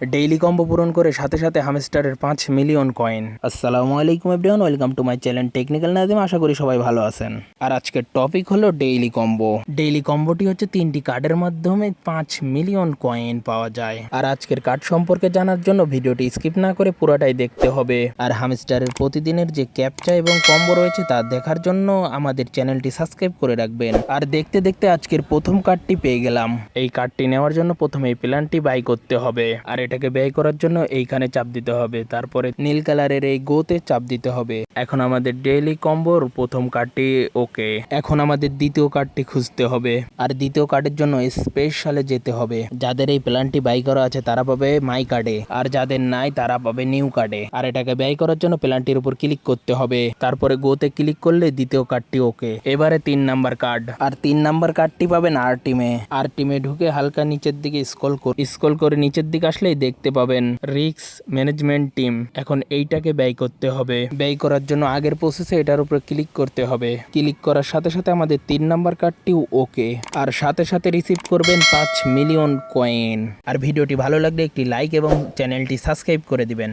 Daily combo পূরণ করে সাথে সাথে হামস্টারের পাঁচ মিলিয়ন কয়েন আসসালামু আলাইকুম everyone welcome to my channel technical Nadim আশা করি সবাই ভালো আছেন। আর আজকের টপিক হলো ডেইলি কম্বো ডেইলি কম্বোটি হচ্ছে তিনটি কার্ডের মাধ্যমে পাঁচ মিলিয়ন কয়েন পাওয়া যায়। আর আজকের কার্ড সম্পর্কে জানার জন্য ভিডিওটি স্কিপ না করে পুরোটাই দেখতে হবে। আর হামস্টারের প্রতিদিনের যে ক্যাপচা এবং কম্বো রয়েছে তা দেখার জন্য আমাদের চ্যানেলটি সাবস্ক্রাইব করে রাখবেন। আর দেখতে দেখতে আজকের প্রথম কার্ডটি পেয়ে গেলাম। এই কার্ডটি নেওয়ার জন্য প্রথমে এই প্ল্যানটি বাই করতে হবে। আর এটাকে ব্যয় করার জন্য এইখানে চাপ দিতে হবে। তারপরে নীল কালারের এই গোতে চাপ দিতে হবে। এখন আমাদের ডেইলি কম্বোর প্রথম কার্ডটি ওকে। এখন আমাদের দ্বিতীয় কার্ডটি খুঁজতে হবে। আর দ্বিতীয় কার্ডের জন্য স্পেশালে যেতে হবে। যাদের এই প্ল্যানটি বাই করা আছে তারা পাবে মাই কার্ডে। আর যাদের নাই তারা পাবে নিউ কার্ডে। আর এটাকে ব্যয় করার জন্য প্ল্যানটির উপর ক্লিক করতে হবে। তারপরে গোতে ক্লিক করলে দ্বিতীয় কার্ডটি ওকে। এবারে তিন নাম্বার কার্ড। আর তিন নাম্বার কার্ডটি পাবেন আর টিমে আর টিমে ঢুকে হালকা নিচের দিকে স্ক্রল করে স্ক্রল করে নিচের দিকে আসলেই দেখতে পাবেন রিক্স ম্যানেজমেন্ট টিম। এখন এইটাকে ব্যয় করতে হবে। ব্যয় করার জন্য আগের প্রসেসে এটার উপরে ক্লিক করতে হবে। ক্লিক করার সাথে সাথে আমাদের তিন নাম্বার কার্ডটিও ওকে আর সাথে সাথে রিসিভ করবেন পাঁচ মিলিয়ন কয়েন আর ভিডিওটি ভালো লাগলে একটি লাইক এবং চ্যানেলটি সাবস্ক্রাইব করে দিবেন।